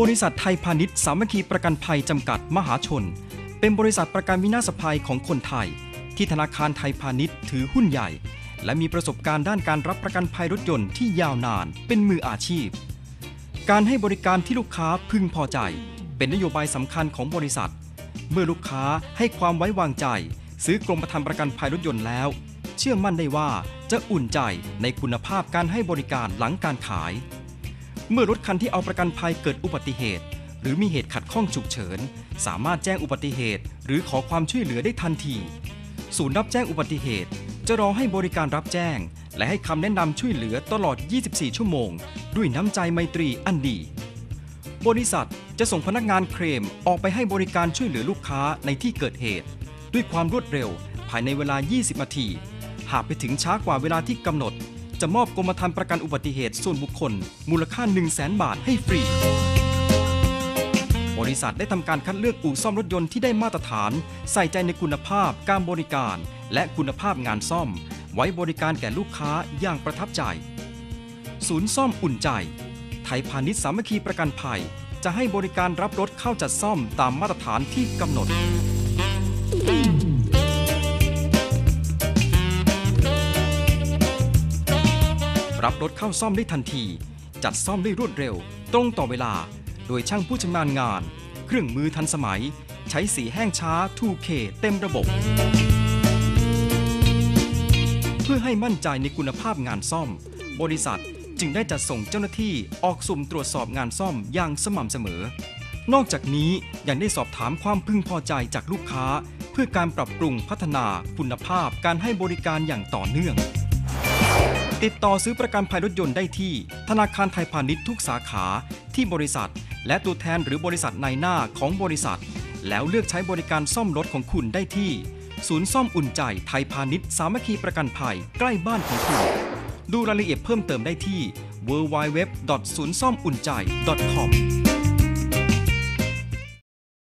บริษัทไทยพาณิชย์สามัคคีประกันภัยจำกัดมหาชน เป็นบริษัทประกันวินาศภัยของคนไทย ที่ธนาคารไทยพาณิชย์ถือหุ้นใหญ่ และมีประสบการณ์ด้านการรับประกันภัยรถยนต์ที่ยาวนานเป็นมืออาชีพ การให้บริการที่ลูกค้าพึงพอใจ เป็นนโยบายสำคัญของบริษัท เมื่อลูกค้าให้ความไว้วางใจ ซื้อกรมธรรม์ประกันภัยรถยนต์แล้ว เชื่อมั่นได้ว่าจะอุ่นใจในคุณภาพการให้บริการหลังการขาย เมื่อรถคันที่เอาประกันภัยเกิดอุบัติเหตุ หรือมีเหตุขัดข้องฉุกเฉิน สามารถแจ้งอุบัติเหตุ หรือขอความช่วยเหลือได้ทันที ศูนย์รับแจ้งอุบัติเหตุ จะรอให้บริการรับแจ้ง และให้คำแนะนำช่วยเหลือตลอด 24 ชั่วโมง ด้วยน้ำใจไมตรีอันดี บริษัทจะส่งพนักงานเคลมออกไปให้บริการช่วยเหลือลูกค้าในที่เกิดเหตุ ด้วยความรวดเร็วภายในเวลา 20 นาที หากไปถึงช้ากว่าเวลาที่กำหนด จะมอบกรมธรรม์ประกันอุบัติเหตุส่วนบุคคล มูลค่า 1 0 0 0 0แบาทให้ฟรี บริษัทได้ทำการคัดเลือกอู่ซ่อมรถยนต์ที่ได้มาตรฐาน ใส่ใจในคุณภาพ การบริการ และคุณภาพงานซ่อม ไว้บริการแก่ลูกค้าอย่างประทับใจ ศูนย์ซ่อมอุ่นใจ ไทยพาณิชย์สามัคคีประกันภัย จะให้บริการรับรถเข้าจัดซ่อมตามมาตรฐานที่กำหนด รับรถเข้าซ่อมได้ทันที จัดซ่อมได้รวดเร็ว ตรงต่อเวลา โดยช่างผู้ชำนาญงาน เครื่องมือทันสมัย ใช้สีแห้งช้า 2K เต็มระบบ เพื่อให้มั่นใจในคุณภาพงานซ่อม บริษัทจึงได้จัดส่งเจ้าหน้าที่ออกสุ่มตรวจสอบงานซ่อมอย่างสม่ำเสมอ นอกจากนี้ยังได้สอบถามความพึงพอใจจากลูกค้า เพื่อการปรับปรุงพัฒนาคุณภาพการให้บริการอย่างต่อเนื่อง ติดต่อซื้อประกันภัยรถยนต์ได้ที่ ธนาคารไทยพาณิชย์ทุกสาขาที่บริษัท และตัวแทนหรือบริษัทในหน้าของบริษัท แล้วเลือกใช้บริการซ่อมรถของคุณได้ที่ ศูนย์ซ่อมอุ่นใจไทยพาณิชย์สามัคคีประกันภัยใกล้บ้านของคุณ ดูรายละเอียดเพิ่มเติมได้ที่ www. ศูนย์ซ่อมอุ่นใจ .com